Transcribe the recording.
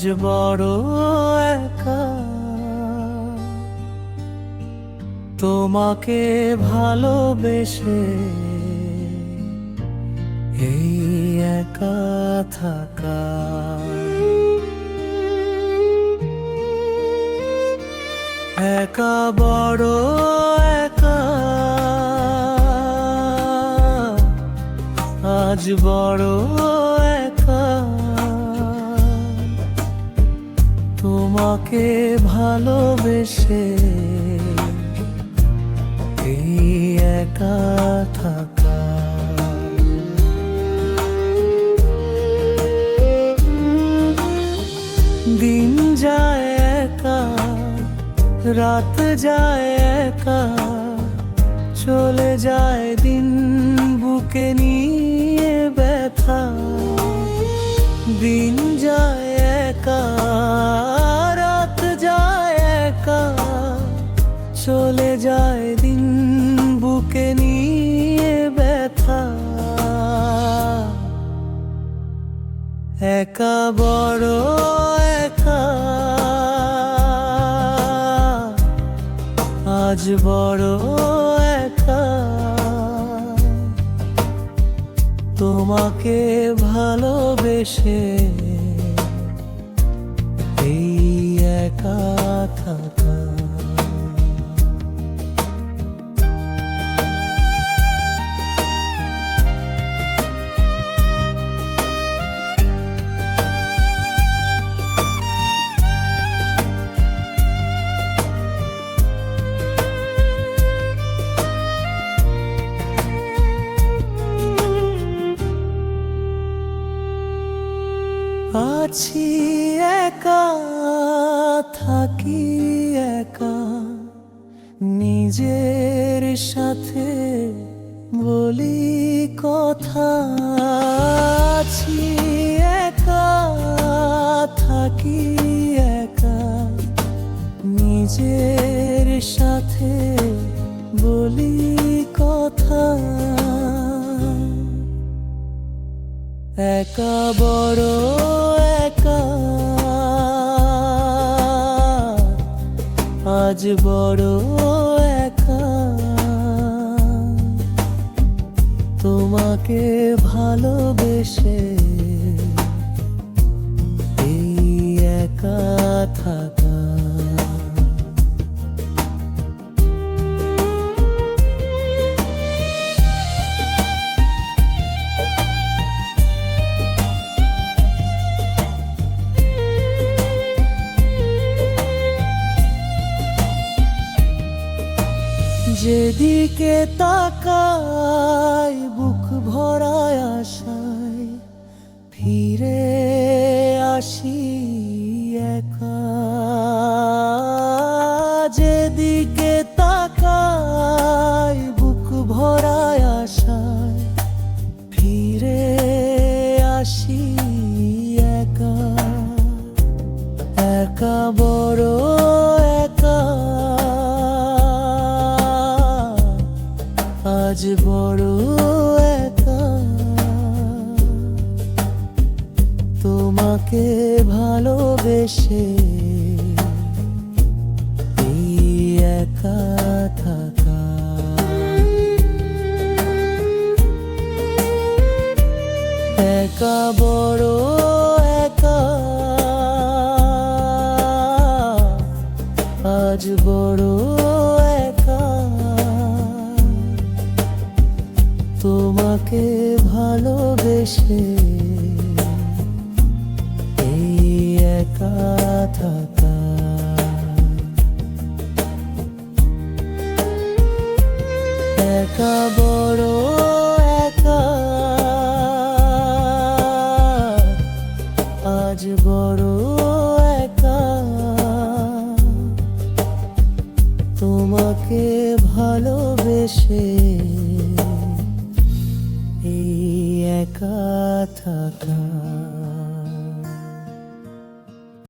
আজ বড় একা। তোমাকে ভালোবেসে এই একা থাকা। একা বড় একা। আজ বড় তোমাকে ভালোবেসে এই একা থাকা। দিন যায় একা, রাত যায় একা, চলে যায় দিন বুকে নিয়ে ব্যথা। দিন চলে যায় দিন বুকে নিয়ে ব্যথা। একা বড় একা। আজ বড় একা। তোমাকে ভালোবেসে এই একা থাকা। আছি একা, থাকি একা। নিজের সাথে বলি কথা। আছি একা, থাকি একা। নিজের সাথে বলি একা বড় একা আজ বড় একা তোমাকে ভালোবেসে এই একা থাকা যেদিকে তাকাই, বুক ভরায় আশায়, ফিরে আসি একা। যেদিকে তাকাই, বুক ভরায় আশায়, ফিরে আসি আজ বড় একা। তোমাকে ভালোবেসে একা থাকা। একা বড় থাকা একা বড় একা। আজ বড় একা। তোমাকে ভালোবেসে এই একা থাকা।